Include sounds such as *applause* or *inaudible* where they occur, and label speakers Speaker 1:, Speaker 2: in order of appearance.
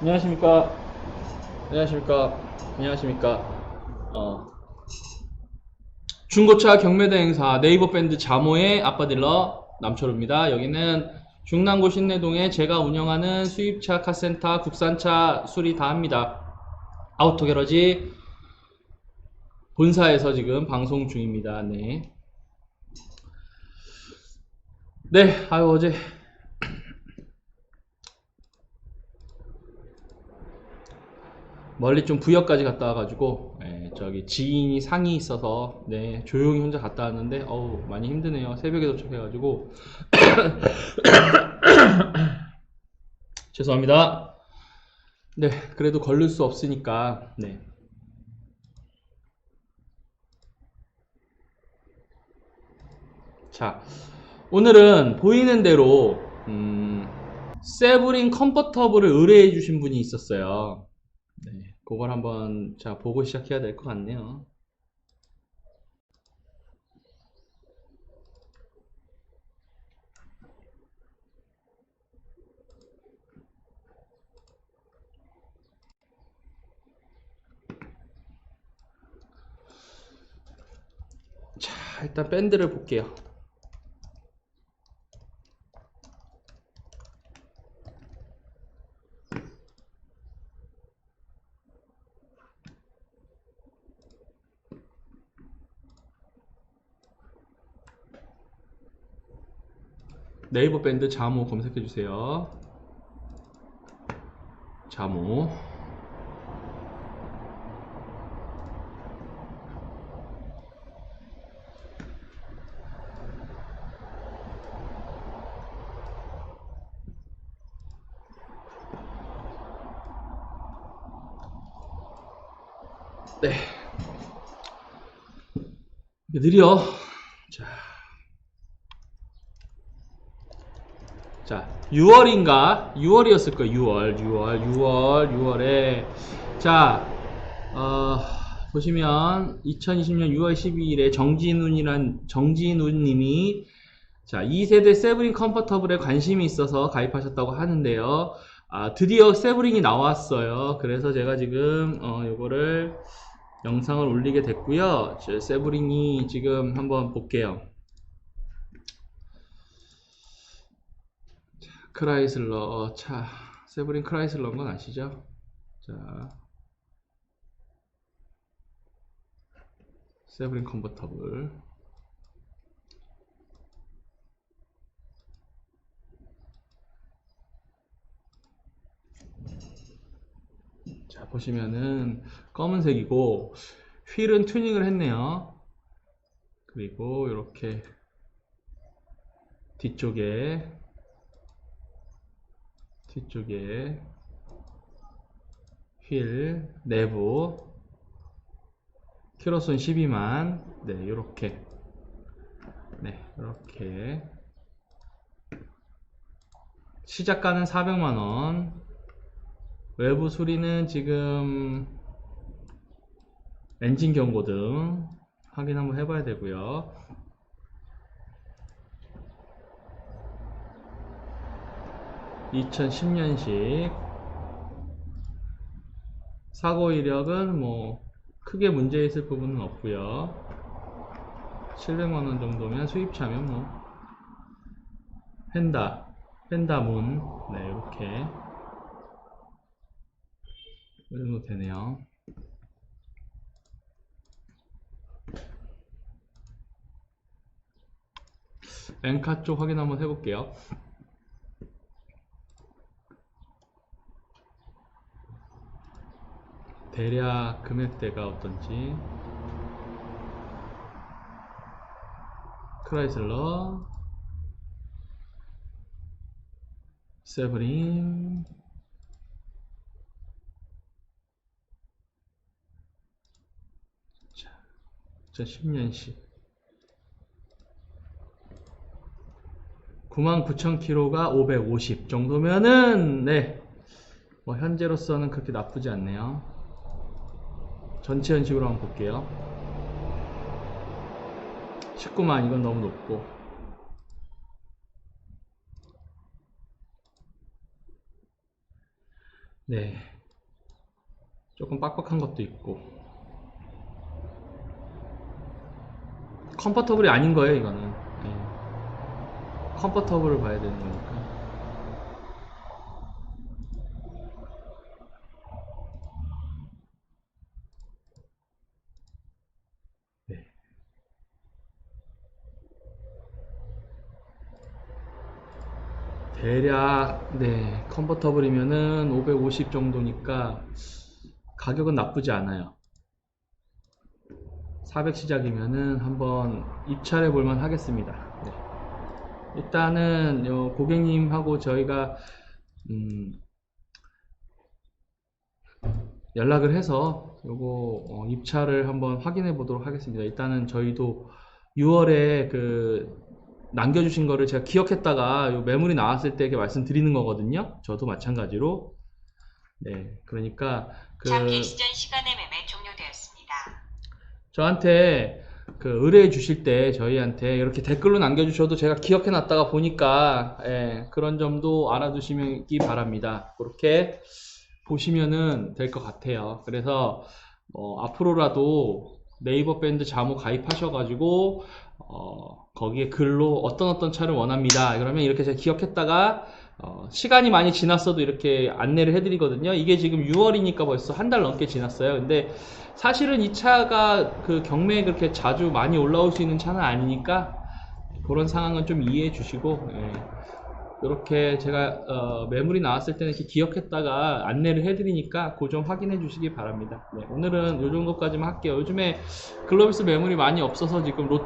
Speaker 1: 안녕하십니까. 안녕하십니까. 안녕하십니까. 어. 중고차 경매대 행사 네이버 밴드 자모의 아빠딜러 남철우입니다. 여기는 중랑구 신내동에 제가 운영하는 수입차 카센터 국산차 수리 다 합니다. 아우토 게러지 본사에서 지금 방송 중입니다. 네. 네, 아유 어제 멀리 좀 부여까지 갔다 와가지고 예, 저기 지인이 상이 있어서 네 조용히 혼자 갔다 왔는데 어우 많이 힘드네요. 새벽에 도착해가지고. *coughs* 죄송합니다. 네 그래도 걸릴 수 없으니까 네. 자, 오늘은 보이는 대로 음, 세브린 컴포터블을 의뢰해 주신 분이 있었어요. 네, 그걸 한번 자 보고 시작해야 될 것 같네요. 자, 일단 밴드를 볼게요. 네이버 밴드 자모 검색해 주세요. 자모. 네. 느려. 자. 자, 6월인가? 6월이었을 거예요. 6월, 6월, 6월, 6월에. 자, 어, 보시면 2020년 6월 12일에 정진훈이란 정진훈 님이 자, 2세대 세브린 컴포터블에 관심이 있어서 가입하셨다고 하는데요. 아, 드디어 세브린이 나왔어요. 그래서 제가 지금 어, 요거를 영상을 올리게 됐고요. 저 세브린이 지금 한번 볼게요. 크라이슬러. 차 세브린 크라이슬러인 건 아시죠? 자 세브린 컨버터블. 자 보시면은 검은색이고 휠은 튜닝을 했네요. 그리고 이렇게 뒤쪽에 뒤쪽에 휠 내부 키로수는 12만. 네 이렇게. 네 이렇게. 시작가는 400만원. 외부 수리는 지금 엔진 경고등 확인 한번 해봐야 되고요 2010년식. 사고 이력은 뭐 크게 문제 있을 부분은 없고요. 700만원 정도면 수입차면 뭐. 펜다 펜다 문. 네, 이렇게. 이 정도 되네요. 엔카 쪽 확인 한번 해볼게요 대략 금액대가 어떤지 크라이슬러 세브린 자, 2010년식 99,000km가 550 정도면은 네. 뭐 현재로서는 그렇게 나쁘지 않네요. 전체 연식으로 한번 볼게요. 19만 이건 너무 높고 네. 조금 빡빡한 것도 있고. 컴포터블이 아닌 거예요, 이거는. 네. 컴포터블을 봐야 되는 거니까. 대략 네 컨버터블이면은 550 정도니까 가격은 나쁘지 않아요. 400 시작이면은 한번 입찰해 볼만 하겠습니다. 네. 일단은 요 고객님하고 저희가 음, 연락을 해서 요거 어, 입찰을 한번 확인해 보도록 하겠습니다. 일단은 저희도 6월에 그 남겨주신 거를 제가 기억했다가 요 매물이 나왔을 때 이렇게 말씀드리는 거거든요. 저도 마찬가지로. 네, 그러니까 그
Speaker 2: 잠기 시전 시간의 매매 종료되었습니다.
Speaker 1: 저한테 그 의뢰해 주실 때 저희한테 이렇게 댓글로 남겨주셔도 제가 기억해 놨다가 보니까 예, 그런 점도 알아두시기 바랍니다. 그렇게 보시면은 될 것 같아요. 그래서 뭐 앞으로라도 네이버 밴드 자모 가입하셔가지고 어, 거기에 글로 어떤 어떤 차를 원합니다. 그러면 이렇게 제가 기억했다가 어, 시간이 많이 지났어도 이렇게 안내를 해드리거든요. 이게 지금 6월이니까 벌써 한 달 넘게 지났어요. 근데 사실은 이 차가 그 경매에 그렇게 자주 많이 올라올 수 있는 차는 아니니까 그런 상황은 좀 이해해 주시고 이렇게 제가 어, 매물이 나왔을 때는 이렇게 기억했다가 안내를 해드리니까 그점 확인해 주시기 바랍니다. 네, 오늘은 이 정도까지만 할게요. 요즘에 글로비스 매물이 많이 없어서 지금 롯데